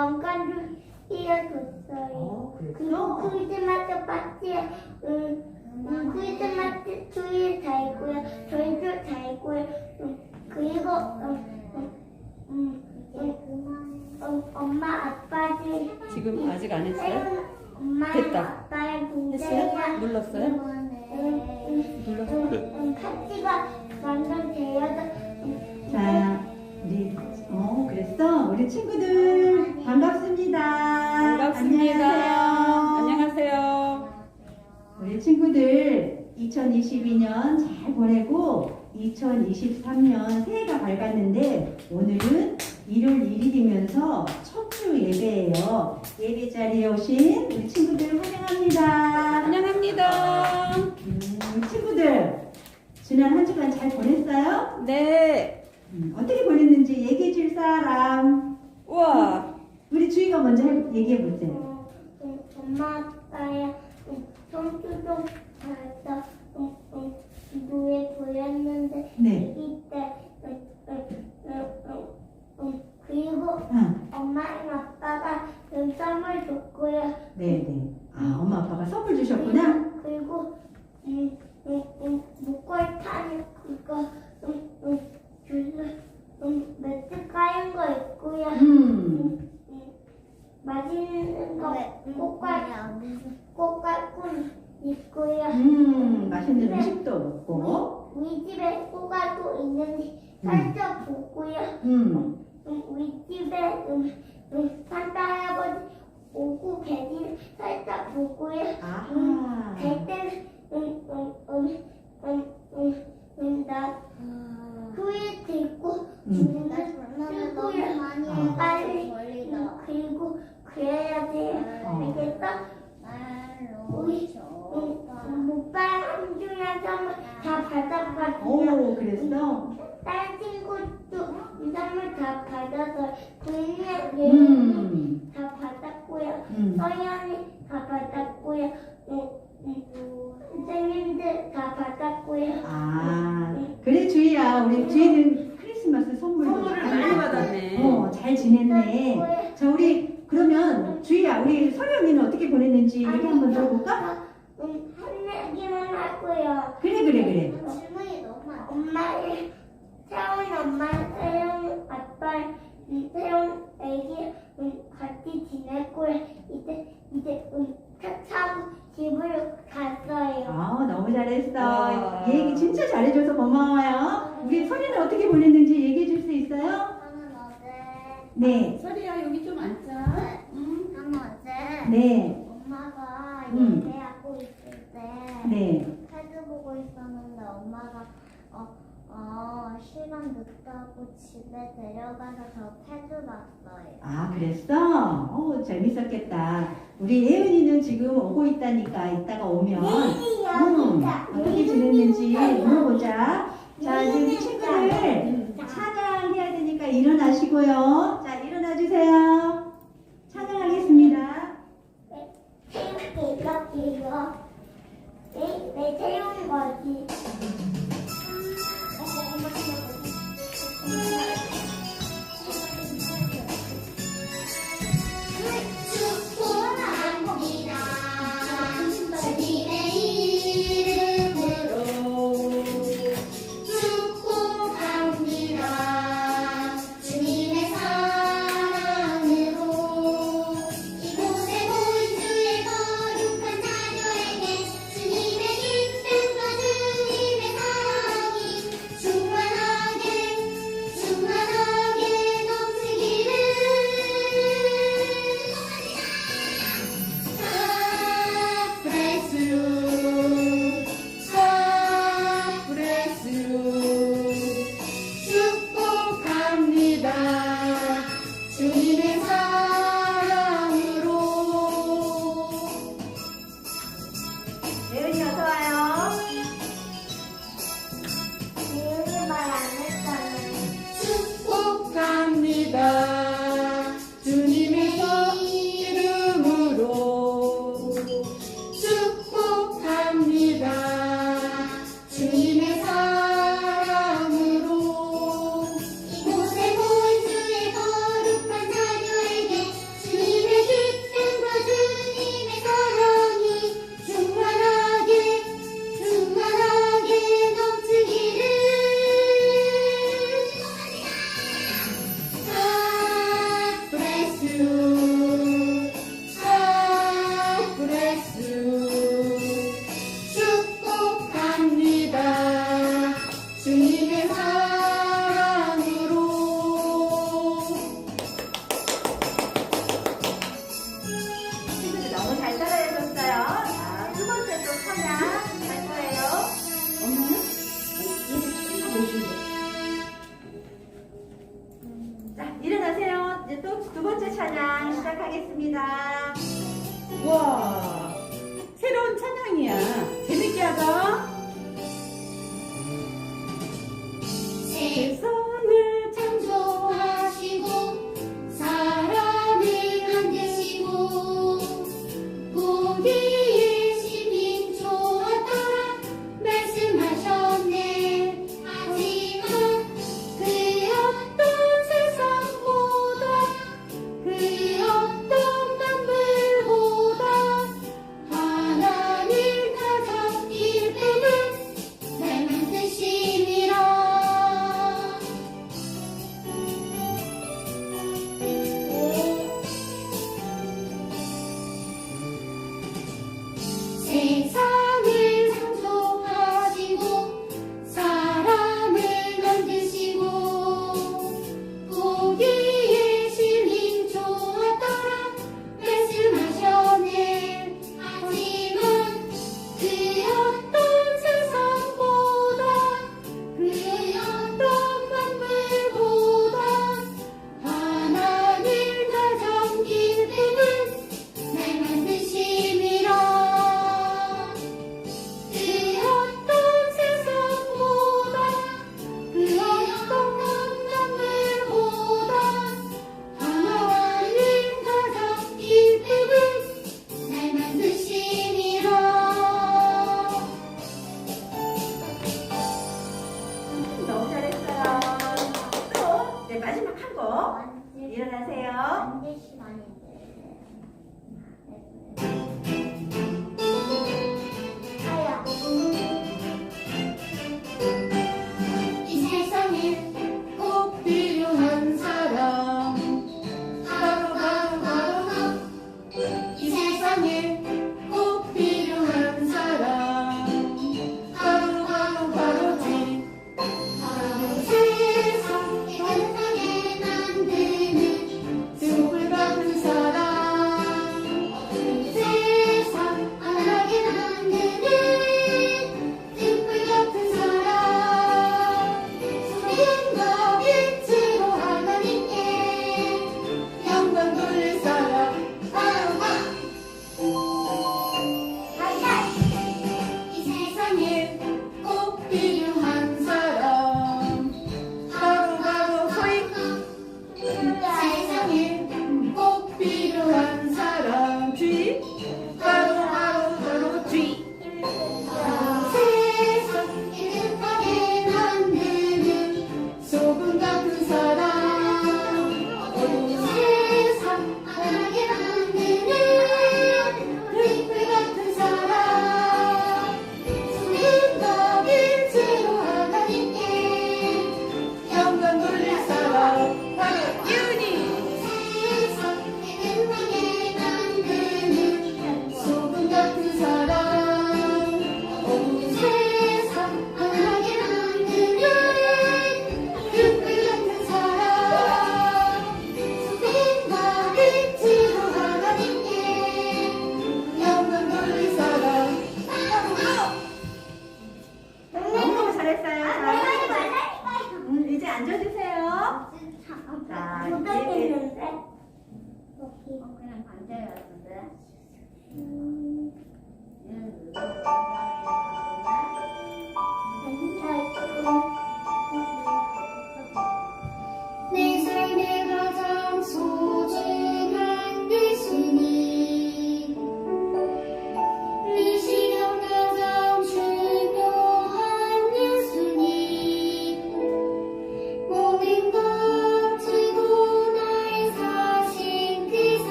왕관도 씌워줬어요. 어, 그리고 그랬어? 크리스마스 파티에 음, 음, 크리스마스 트리 달고요. 저희도 달고요. 음, 그리고 음, 음, 음, 음, 음, 엄마 아빠들 지금 아직 안 했어요? 엄마 됐다. 아빠의 했어요? 눌렀어요? 눌렀어요? 음, 파티가 완전 되어서 음, 자, 우리 어 그랬어? 우리 친구들 반갑습니다. 반갑습니다. 안녕하세요. 안녕하세요. 우리 친구들 2022년 잘 보내고 2023년 새해가 밝았는데 오늘은 1월 1일이면서 첫 주 예배예요. 예배 자리에 오신 우리 친구들 환영합니다. 안녕합니다. 음, 친구들 지난 한 주간 잘 보냈어요? 네. 음, 어떻게 보냈는지 얘기해 줄 사람. 우와. 우리 주희가 먼저 해- 얘기해 보세요. 음, 음, 엄마 아빠의 음, 손수동 가서 음, 음, 보였는데 네. 이때 음, 음, 음, 음, 음, 그리고 아, 엄마랑 아빠가 음, 선물 줬고요. 네, 네. 아, 엄마 아빠가 선물 주셨구나. 그리고 음, 음, 음, 목걸이 타는 그거 음, 음, 음, 매트 까인 거 있고요. 음. 음, 맛있는 거 꽃갈 꽃갈콘 있고요. 음, 맛있는 음식도 먹고. 우리, 우리 집에 꽃갈콘 있는데 살짝 보고요. 음. 음, 우리 집에 음, 음, 산타 할아버지 오고 계신 살짝 보고요. 아하. 갈 때는 음, 음, 음, 음, 음, 음, 나 후에 들고 쓰고요. 아. 빨리 음, 그리고 그래야 돼요. 어. 알겠어? 우리 음, 음, 오빠 한준이랑 선물 다 받았거든요. 오, 그랬어? 다른 친구도 이 선물 다 받았어요. 그냥 음. 다 받았고요. 음. 서연이 다 받았고요. 음, 음, 선생님들 다 받았고요. 아, 그래, 주희야. 우리 주희는 크리스마스 선물도 선물을 많이. 받았네. 어, 잘 지냈네. 자, 우리, 그러면 주희야, 우리 설이 언니는 어떻게 보냈는지 얘기 한번 들어볼까? 음, 한 얘기만 하고요. 그래, 그래, 그래. 질문이 너무 많아. 엄마의 태훈 엄마, 태훈 아빠, 음, 태훈 애기 음, 같이 지냈고요. 이제 이제 음, 차 타고 집으로 갔어요. 아, 너무 잘했어. 와. 얘기 진짜 잘해줘서 고마워요. 우리 설이는 어떻게 보냈는지 얘기해 줄 수 있어요? 저는 어제 네. 설이야 여기 좀 앉자. 응. 저는 어제 네. 엄마가 음. 예배하고 있을 때 네. 패드 보고 있었는데 엄마가 어, 어 시간 늦다고 집에 데려가서 저 패드 봤어요. 아, 그랬어? 어, 재밌었겠다. 우리 예은이는 지금 오고 있다니까 이따가 오면 음, 어떻게 지냈는지 물어보자. 자, 지금 친구들 찬양해야 되니까 일어나시고요. 자,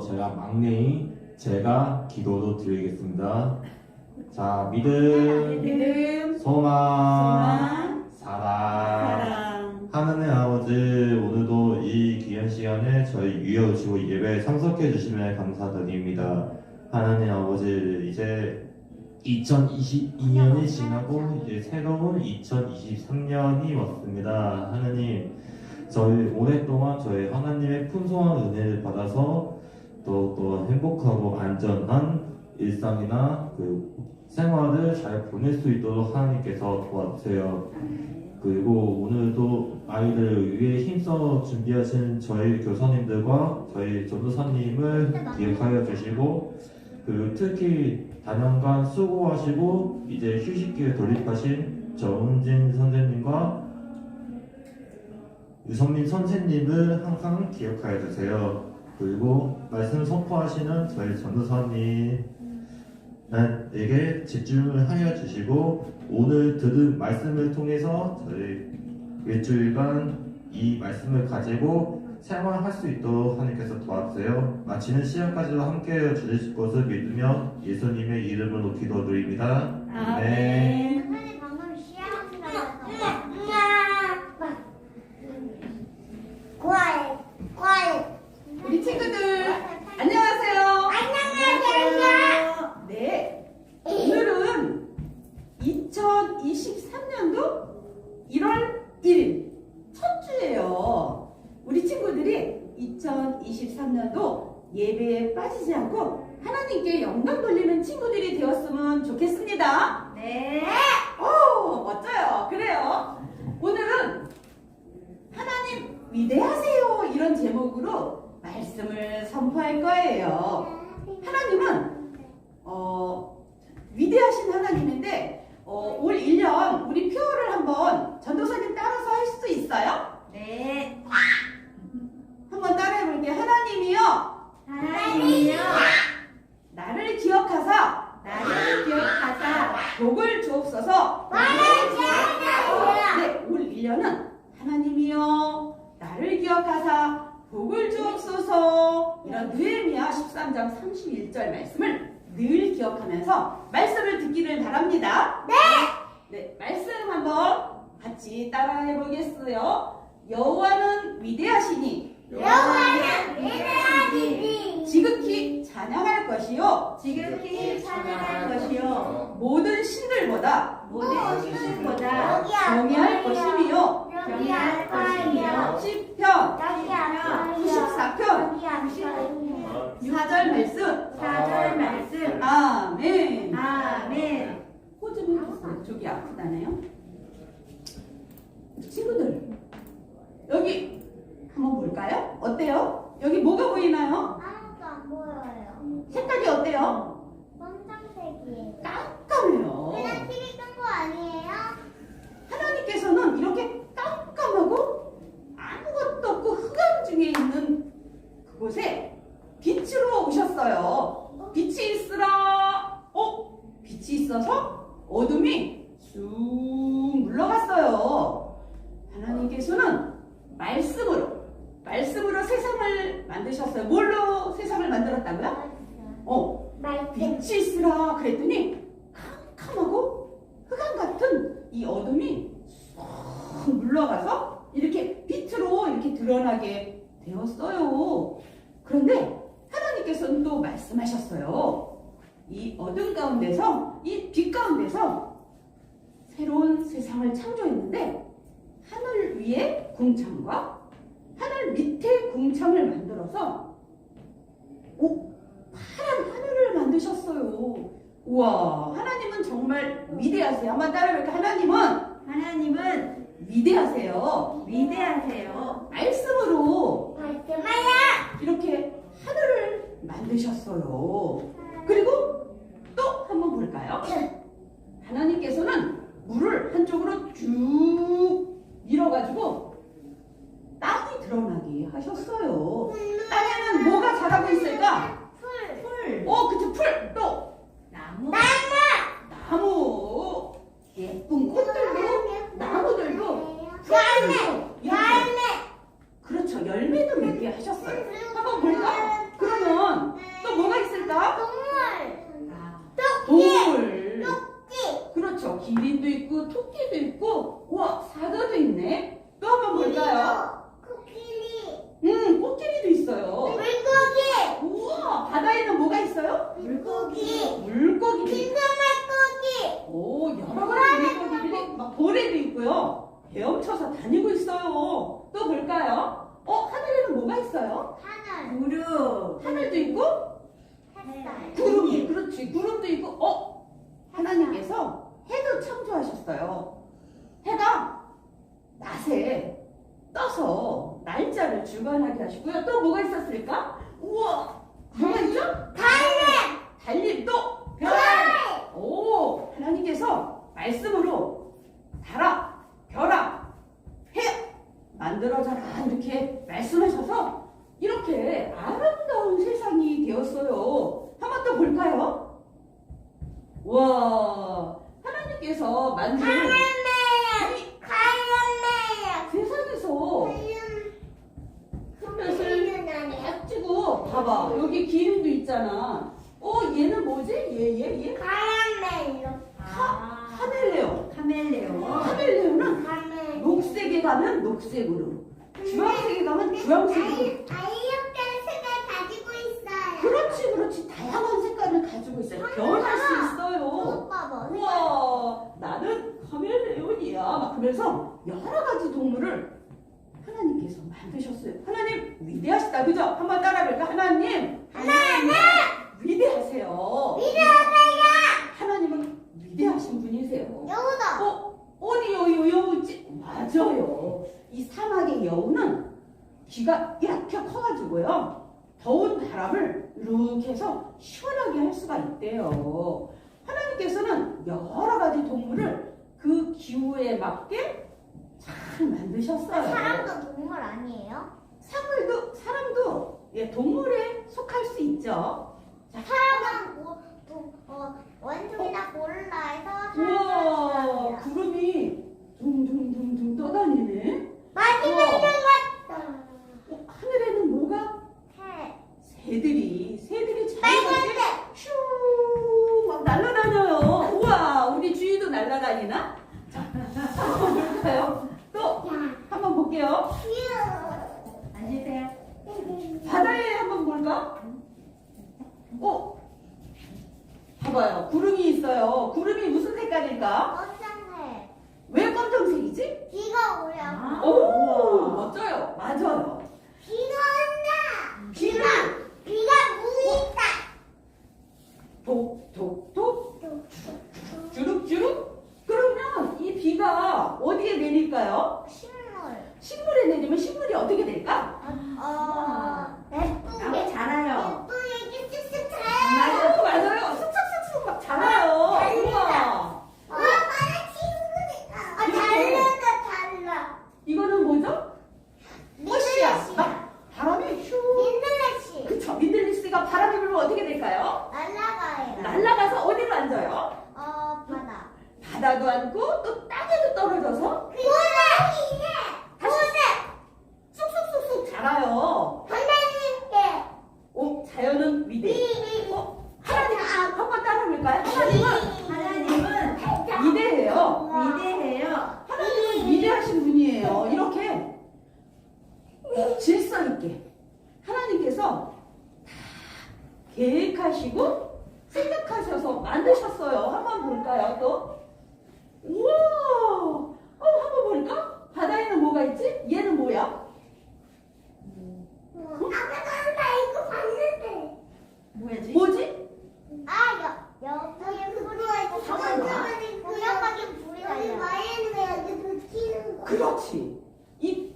제가 막내인 제가 기도로 드리겠습니다. 자, 믿음, 믿음, 소망, 소망, 사랑. 사랑. 하나님 아버지 오늘도 이 귀한 시간에 저희 유여 깨워주시고 예배에 참석해 주시면 감사드립니다. 하나님 아버지 이제 2022년이 지나고 이제 새로운 2023년이 왔습니다. 하나님 저희 오랫동안 저희 하나님의 풍성한 은혜를 받아서 또또 행복하고 안전한 일상이나 그 생활을 잘 보낼 수 있도록 하나님께서 도와주세요. 그리고 오늘도 아이들을 위해 힘써 준비하신 저희 교사님들과 저희 전도사님을 기억하여 주시고 그리고 특히 단연간 수고하시고 이제 휴식기에 돌입하신 정은진 선생님과 유성민 선생님을 항상 기억하여 주세요. 그리고 말씀 선포하시는 저희 전도사님 에게 집중을 하여 주시고 오늘 들은 말씀을 통해서 저희 일주일간 이 말씀을 가지고 생활할 수 있도록 하나님께서 도와주세요. 마치는 시간까지도 함께해 주실 것을 믿으며 예수님의 이름으로 기도드립니다. 아멘. 선생님 방금 시작한다고 과일 과일 우리 친구들 안녕하세요. 안녕하세요 네. 오늘은 2023년도 1월 1일 첫 주예요. 우리 친구들이 2023년도 예배에 빠지지 하나님께 영광 돌리는 친구들이 되었으면 좋겠습니다. 네 오, 멋져요. 그래요. 오늘은 하나님 위대하세요. 이런 제목으로 말씀을 선포할 거예요. 하나님은 어, 위대하신 하나님인데 어, 올 1년 우리 표를 한번 전도사님 따라서 할 수 있어요? 네. 한번 따라해 볼게요. 하나님이요. 하나님이요 나를 기억하사 나를 기억하사 복을 주옵소서. 나를 기억하사 네, 올 1년은 하나님이요. 나를 기억하사 복을 주옵소서. 이런 느헤미야 13장 31절 말씀을 늘 기억하면서 말씀을 듣기를 바랍니다. 네. 네, 말씀 한번 같이 따라해 보겠어요. 여호와는 위대하시니 여호와는 위대하시니 지극히 찬양할 것이요. 지극히 찬양할 것이요. 모든 신들보다 모든 신들보다 경외할 것이며 경외할 것이며 시편 여기 아파요 94편 여기 아파요 4절 말씀. 사절 말씀. 아멘. 아멘. 호좀 해주세요 저기 아프다네요? 친구들 여기 한번 볼까요? 어때요? 여기 뭐가 보이나요? 안 보여요 색깔이 어때요? 검정색이에요 깜깜해요 그냥 TV 끈거 아니에요? 하나님께서는 이렇게 깜깜하고 아무것도 없고 흑암 중에 있는 그곳에 빛으로 오셨어요. 빛이 있으라. 어? 빛이 있어서 어둠이 쑥 물러갔어요. 하나님께서는 말씀으로 말씀으로 세상을 만드셨어요. 뭘로 세상을 만들었다고요? 어, 빛이 있으라 그랬더니 캄캄하고 흑암 같은 이 어둠이 쏙 물러가서 이렇게 빛으로 이렇게 드러나게 되었어요. 그런데 하나님께서는 또 말씀하셨어요. 이 어둠 가운데서 이 빛 가운데서 새로운 세상을 창조했는데 하늘 위에 궁창과 하늘 밑에 궁창을 만들어서 오 파란 하늘을 만드셨어요. 우와, 하나님은 정말 위대하세요. 한번 따라해볼까요? 하나님은 하나님은 위대하세요. 위대하세요. 말씀으로 말씀하여 이렇게 하늘을 만드셨어요. 그리고 또 한번 볼까요? 하나님께서는 물을 한쪽으로 쭉 밀어가지고 땅이 드러나게 하셨어요. 땅에는 뭐가 자라고 있을까? 풀 풀, 어, 그치, 풀! 또! 나무, 나무! 예쁜 꽃들도, 나무들도, 열매 풀들도, 열매 그렇죠. 열매도 맺게 하셨어요. 한번 볼까? 그러면 또 뭐가 있을까? 동물 아, 동물. 토끼 그렇죠. 기린도 있고, 토끼도 있고, 우와, 사자도 있네. 또 한번 볼까요? 코끼리 음, 코끼리도 있어요. 물고기, 우와, 바다에는 뭐가 있어요? 물고기, 물고기도 있고, 흰물고기, 오, 여러 가지 물고기들이 막 고래도 있고요. 헤엄쳐서 다니고 있어요. 또 볼까요? 어, 하늘에는 뭐가 있어요? 하늘, 무릎. 하늘도 있고, 햇살, 구름이, 그렇지, 구름도 있고, 어, 하나님께서 해도 창조하셨어요. 해가 낮에 떠서 날짜를 주관하게 하시고요. 또 뭐가 있었을까? 우와, 뭐가 있죠? 달래, 달림 또 별. 오, 하나님께서 말씀으로 달아, 별아, 해 만들어져라 이렇게 말씀하셔서 이렇게 아름다운 세상이 되었어요. 한번 또 볼까요? 와, 하나님께서 만든 세상에서 나네. 딱 찍고 봐봐 여기 기름도 있잖아. 어 얘는 뭐지? 얘 얘 얘? 가을매, 아, 카멜레온. 카멜레온. 카멜레온은. 녹색에 가면 녹색으로, 주황색에 가면 주황색으로. 아이렇게 색을 가지고 있어요. 그렇지, 그렇지. 다양한 색깔을 가지고 있어요. 변할 수 있어요. 오빠 뭐? 우와, 나는 카멜레온이야. 막 그러면서 여러 가지 동물을 하나님께서 만드셨어요. 하나님 위대하시다, 그죠? 한번 따라볼까? 하나님 하나님 위대하세요. 위대하세요. 위대하신 분이세요. 여우다. 어, 어디 여우 여우지? 맞아요. 이 사막의 여우는 귀가 이렇게 커가지고요. 더운 바람을 이렇게 해서 시원하게 할 수가 있대요. 하나님께서는 여러 가지 동물을 그 기후에 맞게 잘 만드셨어요. 사람도 동물 아니에요? 사물도 사람도 예, 동물에 속할 수 있죠. 사람은 뭐, 도, 어, 원숭이나 고릴라 해서 우와, 사람을 구름이 둥둥둥둥 떠다니네. 많이 우와. 만들었다. 어, 하늘에는 뭐가? 해. 새들이, 새들이 자유롭게 빨간색. 슈막 날아다녀요. 우와, 우리 주위도 날아다니나? 자, 한번 볼까요? 또 야, 한번 볼게요. 귀여워. 앉으세요. 바다에 한번 볼까? 어, 봐봐요. 구름이 있어요. 구름이 무슨 색깔일까? 검정색. 왜 검정색이지? 비가 오려. 아, 오, 우와. 멋져요. 맞아요. 비가 온다. 비가 비가 무있다. 독독독 주룩주룩. 그러면 이 비가 어디에 내릴까요? 식물. 식물에 내리면 식물이 어떻게 될까? 어, 예쁘게. 나무 자라요. 예쁘게 쓱쓱 자요. 맞아요, 맞아요. 쑥쑥쑥쑥 막 자라요. 달리다. 우와. 어, 빨리 친구들. 아, 달라다, 달라. 이거는 뭐죠? 꽃이야. 민들레씨. 막 바람이 휴. 민들레씨. 그쵸. 미들리스가 바람이 불면 어떻게 될까요? 날라가요. 날아가서 어디로 앉아요? 어, 바다. 바다도 앉고 또 땅에도 떨어져서 고래이네. 고래. 쑥쑥쑥쑥 자라요. 하나님께. 오, 자연은 위대. 이, 어, 하나님 한번 따라볼까요? 하나님은 하나님은 위대해요. 위대해요. 하나님은 위대하신 분이에요. 이렇게 질서 있게 하나님께서 다 계획하시고 생각하셔서 만드셨어요. 한번 볼까요? 또 우와, 어, 한번 볼까? 바다에는 뭐가 있지? 얘는 뭐야? 아까 나 이거 봤는데. 뭐야지? 뭐지? 아, 여, 여기에 불이 있고, 저번에 구역하게 불이 나요. 여기 마이는 여기 붙이는 거. 그렇지. 이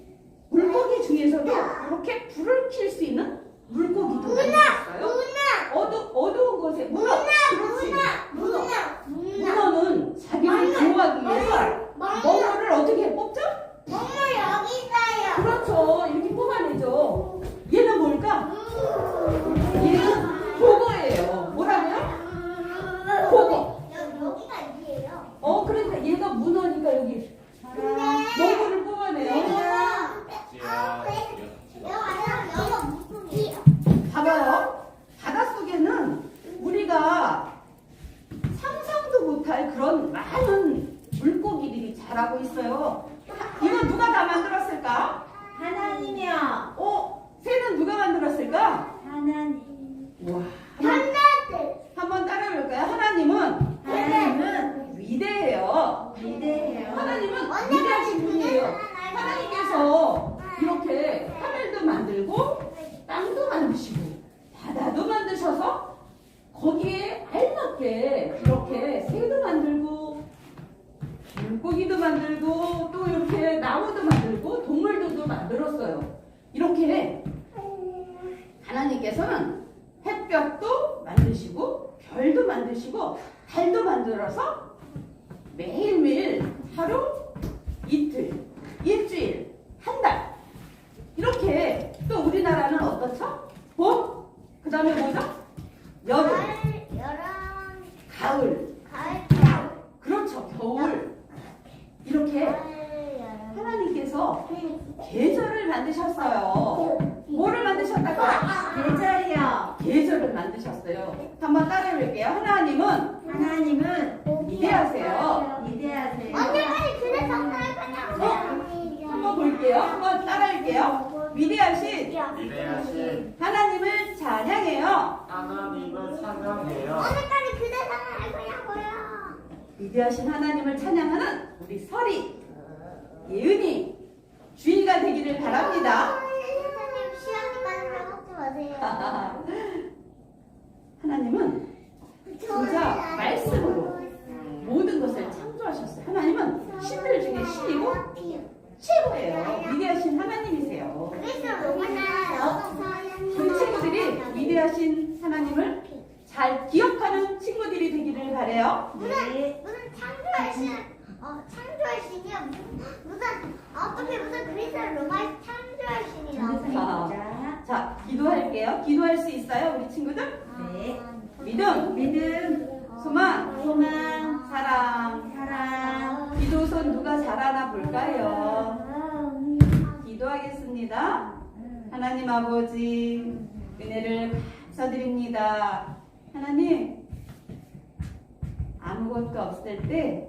물고기 중에서도 이렇게 불을 킬 수 있는 물고기도 있어요. 문어, 어두 어두운 곳에 문어. 그렇지. 문어, 문어, 문어. 문어는 자기를 보호하기 위해서 먹물, 먹물을 어떻게 뽑죠? 먹물 여기 있어요. 그렇죠. 이렇게 뽑아내죠. 얘는 뭘까? 얘는 보거예요. 뭐라고요? 보거. 여기, 여기가 어디예요? 어, 그러니까 얘가 문어니까 여기 먹물을 뽑아내요. 여기가 물고기예요. 봐봐요. 바닷속에는 우리가 상상도 못할 그런 많은 물고기들이 자라고 있어요. 이거 누가 다 만들었을까? 하나님이요. 어? 새는 물고기도 만들고 또 이렇게 나무도 만들고 동물들도 만들었어요. 이렇게 하나님께서는 햇볕도 만드시고 별도 만드시고 달도 만들어서 매일매일 하루, 이틀, 일주일, 한 달. 이렇게 또 우리나라는 어떻죠? 봄, 그 다음에 뭐죠? 여름, 가을, 가을, 겨울. 그렇죠, 겨울. 이렇게. 하나님께서 계절을 만드셨어요. 뭐를 만드셨다고? 계절이요. 계절을 만드셨어요. 한번 따라해볼게요. 하나님은 하나님은 위대하세요. 위대하세요. 언니까지 그래서 살거냐고. 한번 볼게요. 한번 따라할게요. 위대하신 위대하신 하나님을 찬양해요. 하나님을 찬양해요. 언니까지 그래서 살거냐고요. 위대하신 하나님을 찬양하는 우리 설이, 예은이, 주인가 되기를 바랍니다. 선생님 시험까지 먹지 마세요. 하나님은 진짜 말씀으로 모든 것을 창조하셨어요. 하나님은 신들 중에 신이고 최고예요. 위대하신 하나님이세요. 우리 친구들이 위대하신 하나님을 잘 기억하는 친구들이 되기를 바래요. 무슨 무슨 창조하신 어 창조하신이요 무슨 어떻게 무슨 그리스 로마 창조하신이라고 자, 자, 기도할게요. 기도할 수 있어요, 우리 친구들? 네. 믿음, 믿음, 소망, 소망, 사랑. 사랑. 기도손 누가 잘하나 볼까요? 기도하겠습니다. 하나님 아버지, 은혜를 감사드립니다. 하나님, 아무것도 없을 때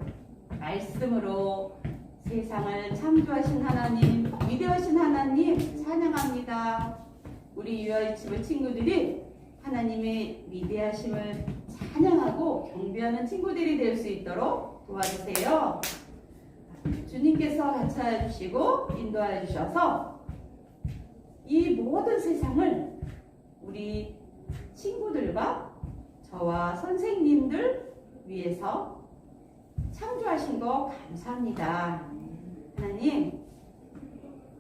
말씀으로 세상을 창조하신 하나님, 위대하신 하나님 찬양합니다. 우리 유아이치부 친구들이 하나님의 위대하심을 찬양하고 경배하는 친구들이 될 수 있도록 도와주세요. 주님께서 같이 해주시고 인도해 주셔서 이 모든 세상을 우리 친구들과 저와 선생님들 위해서 창조하신 거 감사합니다. 하나님,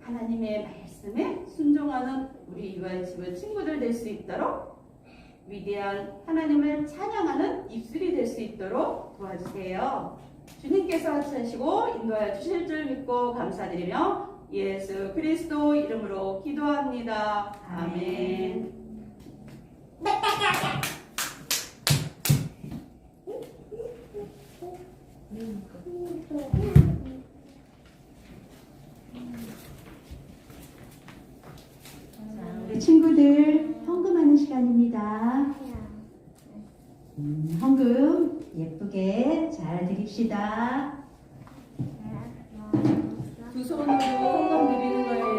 하나님의 말씀에 순종하는 우리 유아의 집의 친구들 될 수 있도록 위대한 하나님을 찬양하는 입술이 될 수 있도록 도와주세요. 주님께서 하시고 인도하여 주실 줄 믿고 감사드리며 예수 그리스도 이름으로 기도합니다. 아멘. 자, 우리 친구들 헌금하는 시간입니다. 음, 헌금 예쁘게 잘 드립시다. 두 손으로 헌금 드리는 거예요.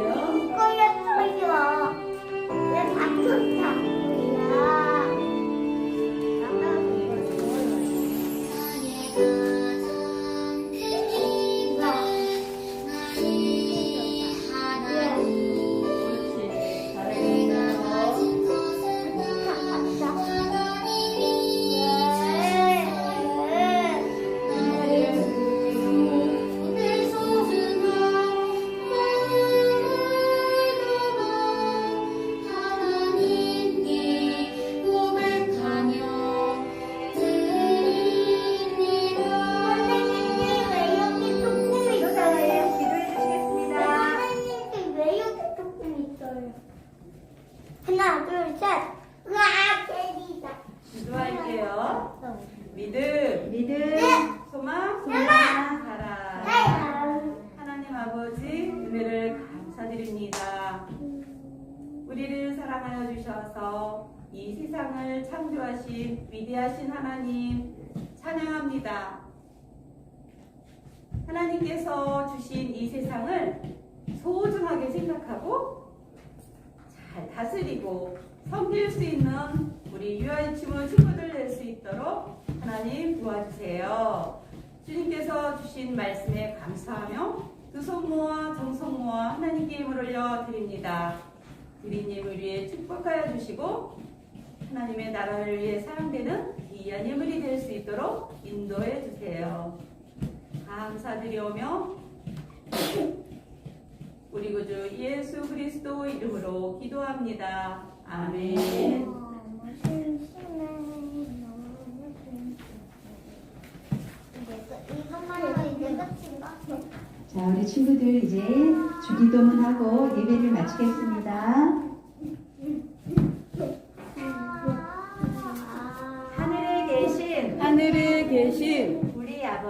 하나님께서 주신 이 세상을 소중하게 생각하고 잘 다스리고 섬길 수 있는 우리 유아인치모 친구들 될 수 있도록 하나님 도와주세요. 주님께서 주신 말씀에 감사하며 두 손 모아 정성 모아 하나님께 힘을 올려 드립니다. 드리님을 위해 축복하여 주시고 하나님의 나라를 위해 사용되는 귀한 예물이 될 수 있도록 인도해 주세요. 감사 감사드리오며 우리 구주 예수 그리스도 이름으로 기도합니다. 아멘. 자, 우리 친구들 이제 주기도문하고 예배를 마치겠습니다.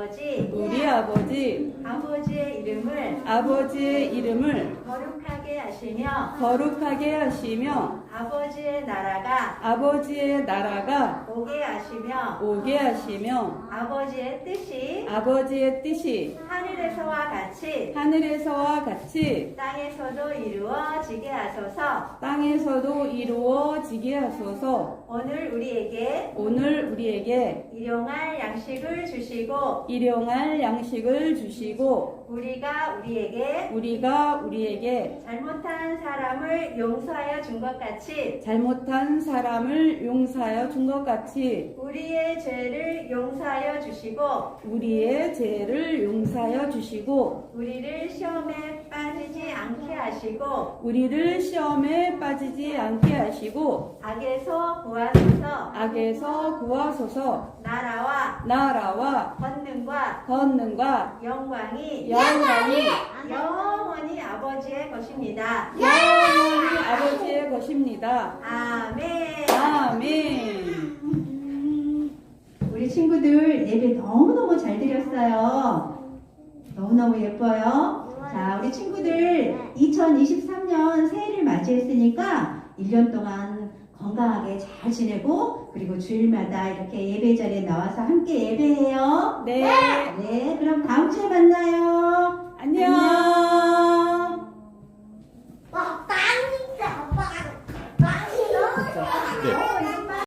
아버지, 우리 아버지 아버지의 이름을 아버지의 이름을 거룩하게 하시며 거룩하게 하시며 아버지의 나라가 아버지의 나라가 오게 하시며 오게 하시며 아버지의 뜻이 아버지의 뜻이 하늘에서와 같이 하늘에서와 같이 땅에서도 이루어지게 하소서. 땅에서도 이루어지게 하소서. 오늘 우리에게 오늘 우리에게 일용할 양식을 주시고 일용할 양식을 주시고 우리가 우리에게 우리가 우리에게 잘못한 사람을 용서하여 준 것 같이 잘못한 사람을 용서하여 준 것 같이 우리의 죄를 용서하여 주시고 우리의 죄를 용서하여 주시고 우리를 시험에 빠지지 않게 하시고 우리를 시험에 빠지지 않게 하시고 악에서 구하소서 악에서 구하소서 나라와 나라와 권능과 권능과 영광이 영광이 영원히 아버지의 것입니다. 영원히 아버지의 것입니다. 아멘. 아멘. 우리 친구들 예배 너무너무 잘 드렸어요. 너무너무 예뻐요. 네. 자, 우리 친구들 2023년 새해를 맞이했으니까 1년 동안 건강하게 잘 지내고 그리고 주일마다 이렇게 예배 자리에 나와서 함께 예배해요. 네. 네, 그럼 다음 주에 만나요. 안녕. 안녕.